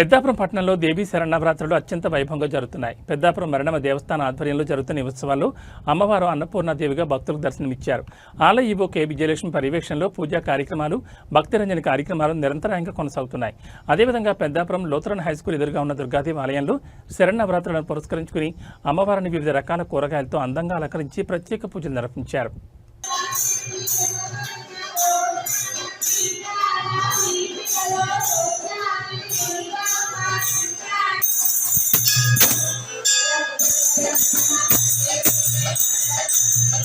పెద్దాపురం పట్టణంలో దేవీ శరణవరాత్రులు అత్యంత వైభవంగా జరుగుతున్నాయి. పెద్దాపురం మరణమ దేవస్థాన ఆధ్వర్యంలో జరుగుతున్న ఈ ఉత్సవాల్లో అమ్మవారు అన్నపూర్ణాదేవిగా భక్తులకు దర్శనమిచ్చారు. ఆలయ ఈవో కే. విజయలక్ష్మి పర్యవేక్షణలో పూజా కార్యక్రమాలు భక్తిరంజన కార్యక్రమాలు నిరంతరాయంగా కొనసాగుతున్నాయి. అదేవిధంగా పెద్దాపురం లోతరన్ హైస్కూల్ ఎదురుగా ఉన్న దుర్గాదేవి ఆలయంలో శరణవరాత్రులను పురస్కరించుకుని అమ్మవారిని వివిధ రకాల కూరగాయలతో అందంగా అలంకరించి ప్రత్యేక పూజలు నిర్వహించారు. Yeah.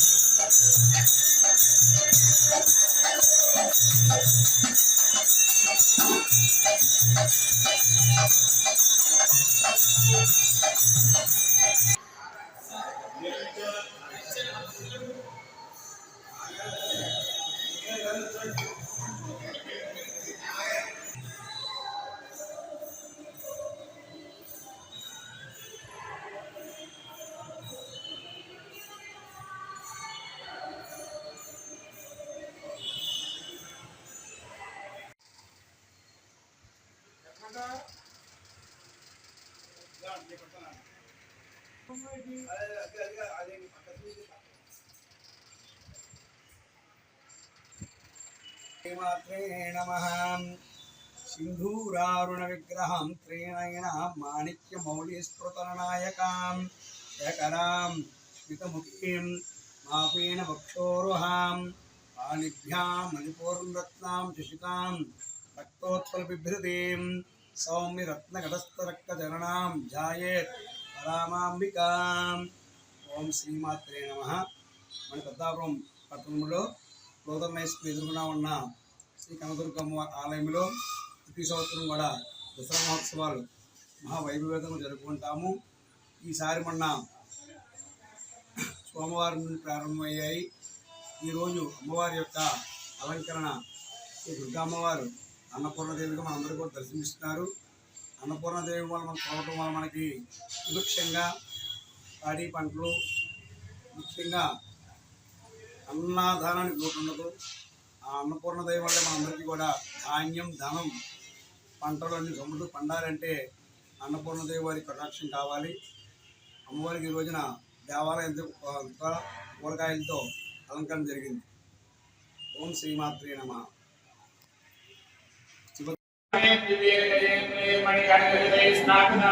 सिंधूरारुण विग्रह त्रिणयणां माणिक्यमौलिस्फुतनायकां शकरां स्मितमुखीं मापेन वक्षोरुहां पाणिभ्यां मणिपूर्णरत्नां మణిపూర్ణరత్నాం శశికాం రక్తోత్పల బిభ్రతీం సౌమ్య రత్నఘటస్థరక్తచరణాం ధ్యాయేత్ పరామాంబికాం. ఓం శ్రీమాత్రే నమ. మన పెద్దాపురం పట్టణంలో లోదర్నైస్కు ఎదురుగా ఉన్న శ్రీ కనదుర్గమ్మ ఆలయంలో ప్రతి సంవత్సరం కూడా దసరా మహోత్సవాలు మహావైభవేతంగా జరుపుకుంటాము. ఈసారి మొన్న సోమవారం నుండి ప్రారంభమయ్యాయి. ఈరోజు అమ్మవారి యొక్క అలంకరణ శ్రీ దుర్గా అమ్మవారు అన్నపూర్ణదేవిగా మనందరూ కూడా దర్శనమిస్తున్నారు. అన్నపూర్ణదేవి వల్ల మనం చూడటం వల్ల మనకి సుభిక్షంగా పాడి పంటలు ముఖ్యంగా అన్నదానానికి లోటు ఉండదు ఆ అన్నపూర్ణ వల్ల మనందరికీ కూడా ధాన్యం ధనం పంటలు అన్ని సొమ్ములు పండాలంటే అన్నపూర్ణదేవి వారి కటాక్షం కావాలి. అమ్మవారికి ఈ రోజున దేవాలయంతో కూరగాయలతో అలంకరణ జరిగింది. ఓం శ్రీమాత్రే నమ. स्नापना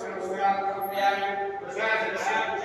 to the